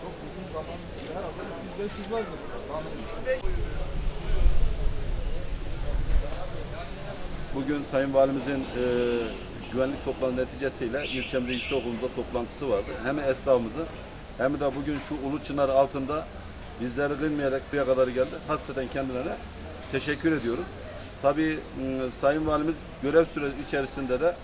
Çok uzun zaman herhalde 1500 var mı? Bugün Sayın Valimizin e, güvenlik toplantı neticesiyle ilçemizde yüksek okulunda toplantısı vardı. Hem esnafımızın hem de bugün şu Ulu Çınar altında bizleri dinleyerek buraya kadar geldi. Hasreten kendilerine teşekkür ediyoruz. Tabii Sayın Valimiz görev süresi içerisinde de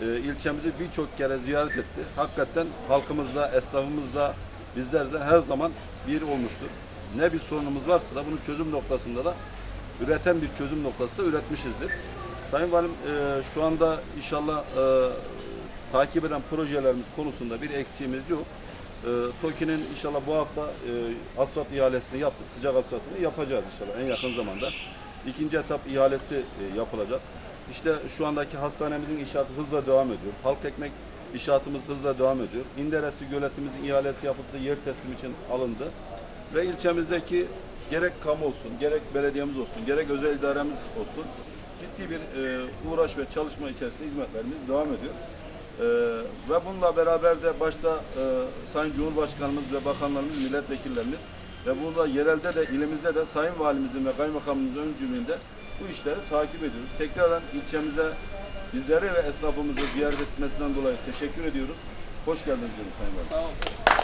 e, ilçemizi birçok kere ziyaret etti. Hakikaten halkımızla, esnafımızla bizler de her zaman bir olmuştur. Ne bir sorunumuz varsa da bunun çözüm noktasında da üreten bir çözüm noktası da üretmişizdir. Sayın Valim e, şu anda inşallah e, takip eden projelerimiz konusunda bir eksiğimiz yok. E, TOKİ'nin inşallah bu hafta e, asfalt ihalesini yaptık. Sıcak asfaltını yapacağız inşallah en yakın zamanda. İkinci etap ihalesi e, yapılacak. İşte şu andaki hastanemizin inşaatı hızla devam ediyor. Halk ekmek inşaatımız hızla devam ediyor. İnderesi göletimizin ihalesi yapıldı, yer teslim için alındı. Ve ilçemizdeki gerek kamu olsun, gerek belediyemiz olsun, gerek özel idaremiz olsun ciddi bir e, uğraş ve çalışma içerisinde hizmetlerimiz devam ediyor. E, ve bununla beraber de başta e, Sayın Cumhurbaşkanımız ve bakanlarımız, milletvekillerimiz ve burada yerelde de ilimizde de Sayın Valimizin ve Kaymakamımızın öncülüğünde bu işleri takip ediyoruz. Tekrardan ilçemize bizleri ve esnafımızı ziyaret etmesinden dolayı teşekkür ediyoruz. Hoş geldiniz diyorum Sayın Valim.